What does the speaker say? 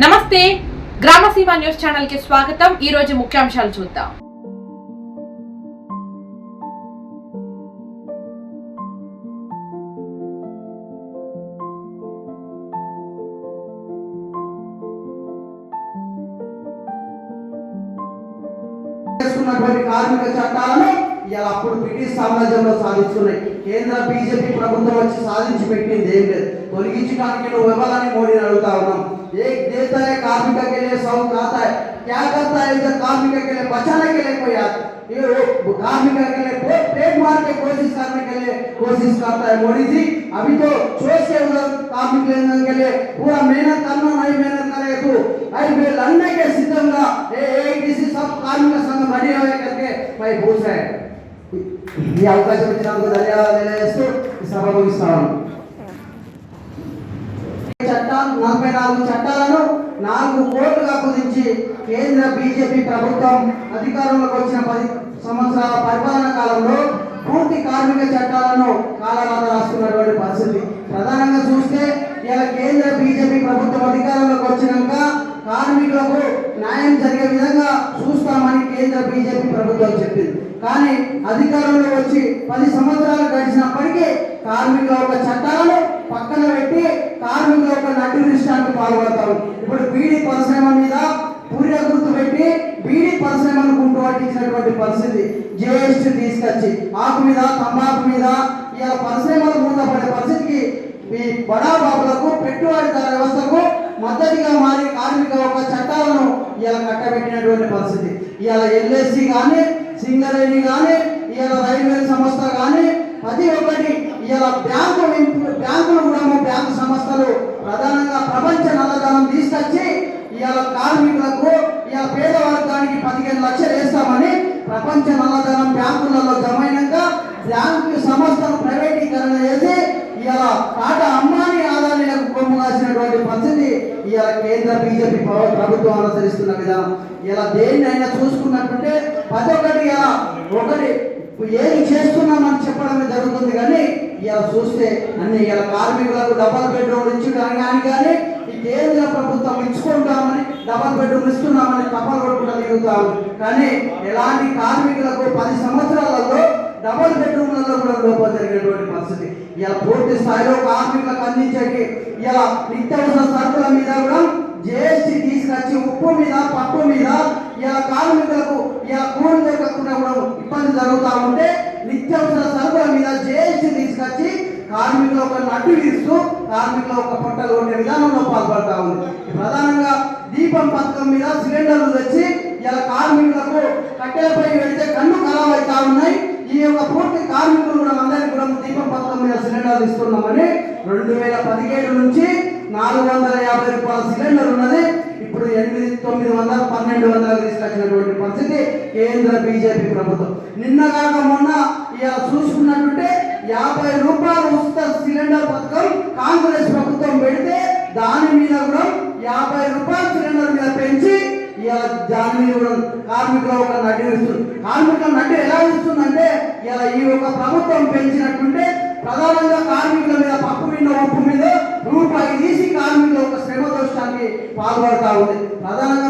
నమస్తే గ్రామసీమ న్యూస్ ఛానల్కి స్వాగతం. ఈ రోజు ముఖ్యాంశాలు చూద్దాం. కార్మిక చట్టాలను ఇలా అప్పుడు బ్రిటిష్ సామ్రాజ్యంలో సాధించుకున్నాయి. కేంద్ర బీజేపీ ప్రభుత్వం వచ్చి సాధించి పెట్టింది ఏం లేదు. తొలగించడానికి నువ్వు ఇవ్వాలని మోడీని అడుగుతా ఉన్నాం ఏ देता है कार्मिक के लिए सब आता है क्या करता है इधर कार्मिक के लिए बचाने के लिए कोई आता ये वो कार्मिक के लिए पेट पेट मार के कोशिश करने के लिए कोशिश करता है मोदी जी अभी तो सोच के उधर कार्मिक लेने के लिए पूरा मेहनत करना नहीं मेहनत करे तो भाई वे लड़ने के सिद्धंगा ए ए किसी सब कार्मिक संघ बड़ी हुए करके भाई पूछ रहे हैं ఈ అవకాశం ఇచ్చినందుకు ధన్యవాదాలు తెలియజేస్తూ ఈ సభ ముగిస్తాను చట్టాలు నలభై నాలుగు చట్టాలను నాలుగు కోట్లుగా కుదించి కేంద్ర బీజేపీ ప్రభుత్వం అధికారంలోకి వచ్చిన పది సంవత్సరాల పరిపాలన కాలంలో పూర్తి కార్మిక చట్టాలను కాలరాత రాస్తున్నటువంటి పరిస్థితి. ప్రధానంగా చూస్తే ఇలా కేంద్ర బీజేపీ ప్రభుత్వం అధికారంలోకి వచ్చినాక కార్మికులకు న్యాయం జరిగే విధంగా చూస్తామని కేంద్ర బీజేపీ ప్రభుత్వం చెప్పింది. కానీ అధికారంలో వచ్చి పది సంవత్సరాలు గడిచినప్పటికీ కార్మికుల యొక్క చట్టాలను పక్కన పెట్టి కార్మికుల యొక్క నటి దృష్టానికి పాల్పడతారు. ఇప్పుడు బీడీ పరిశ్రమ మీద పూర్య గుర్తు పెట్టి బీడీ పరిశ్రమను గుంటు పట్టించినటువంటి పరిస్థితి జిఎస్టీ తీసుకొచ్చి ఆకు మీద తంబాకు మీద ఇలా పరిశ్రమలు మూతపడే పరిస్థితికి ఈ బడా బాబులకు పెట్టుబడిదార వ్యవస్థకు మద్దతుగా మారి కార్మిక యొక్క చట్టాలను ఇలా కట్టబెట్టినటువంటి పరిస్థితి. ఇవాళ ఎల్ఎస్సి కానీ సింగరేణి కానీ ఇవాళ రైల్వే సంస్థ కానీ ప్రతి ఒక్కటి ఇవాళ బ్యాంకు బ్యాంకులు బ్యాంకు సంస్థలు ప్రధానంగా ప్రపంచ నల్లధనం తీసుకొచ్చి ఇవాళ కార్మికులకు ఇవాళ పేద వర్గానికి పదిహేను లక్షలు వేస్తామని ప్రపంచ నల్లధనం బ్యాంకులలో జమైనాక అయినాక బ్యాంకు సంస్థను ప్రైవేటీకరణ చేసి ఇవాళ టాటా అంబానీ ఆదాయాలకు కొమ్ము కాసినటువంటి పరిస్థితి ఇవాళ కేంద్ర బీజేపీ ప్రభుత్వం అనుసరిస్తున్న విధానం. ఇలా దేన్నైనా చూసుకున్నట్టుంటే ప్రతి ఒక్కటి ఇలా ఒకటి ఏది చేస్తున్నామని చెప్పడమే జరుగుతుంది కానీ ఇలా చూస్తే అన్ని ఇలా కార్మికులకు డబల్ బెడ్రూమ్ ఇచ్చి కానీ కానీ ఈ కేంద్ర ప్రభుత్వం ఇచ్చుకుంటామని డబల్ బెడ్రూమ్ ఇస్తున్నామని తప్పలు కొట్టుకుంటూ తిరుగుతాము కానీ ఎలాంటి కార్మికులకు పది సంవత్సరాలలో డబల్ బెడ్రూమ్లలో కూడా లోపల జరిగినటువంటి పరిస్థితి. ఇలా పూర్తి స్థాయిలో కార్మికులకు అందించే ఇలా నిత్యావసర సరుకుల మీద కూడా జిఎస్టీ తీసుకొచ్చి ఉప్పు మీద పప్పు మీద ఇలా కార్మిక ఇలా కూలి దొరకకుండా కూడా ఇబ్బంది జరుగుతూ ఉంటే నిత్యావసర సరుకుల మీద జిఎస్టీ తీసుకొచ్చి కార్మికుల ఇస్తూ కార్మికుల ఒక పొట్టలు ఉండే విధానంలో పాల్పడతా ఉంది. ప్రధానంగా దీపం పథకం మీద సిలిండర్లు తెచ్చి ఇలా కార్మికులకు కట్టెలపై పెడితే కన్ను ఖరాబ్ అవుతా ఉన్నాయి. ఈ యొక్క పూర్తి కార్మికులు కూడా అందరికీ కూడా దీపం పథకం మీద సిలిండర్లు ఇస్తున్నామని రెండు వేల పదిహేడు నుంచి నాలుగు వందల యాభై రూపాయల సిలిండర్ ఉన్నది. ఇప్పుడు ఎనిమిది తొమ్మిది వందల పన్నెండు వందలు తీసుకొచ్చినటువంటి పరిస్థితి కేంద్ర బీజేపీ ప్రభుత్వం. నిన్న కాక మొన్న ఇలా చూసుకున్నట్టుంటే యాభై రూపాయలు ఉచిత సిలిండర్ పథకం కాంగ్రెస్ ప్రభుత్వం పెడితే దాని మీద కూడా యాభై రూపాయల సిలిండర్ మీద పెంచి ఇలా దాని మీద కూడా కార్మికుల ఒక నడ్డి ఇస్తుంది కార్మికుల నడ్డి ఎలా ఇస్తుందంటే ఇలా ఈ యొక్క ప్రభుత్వం పెంచినట్టుంటే ప్రధానంగా కార్మికుల మీద పప్పు మీద ఉప్పు మీద రూపాయి తీసి కార్మికుల ఒక పాల్పడతా ఉంది. ప్రధాన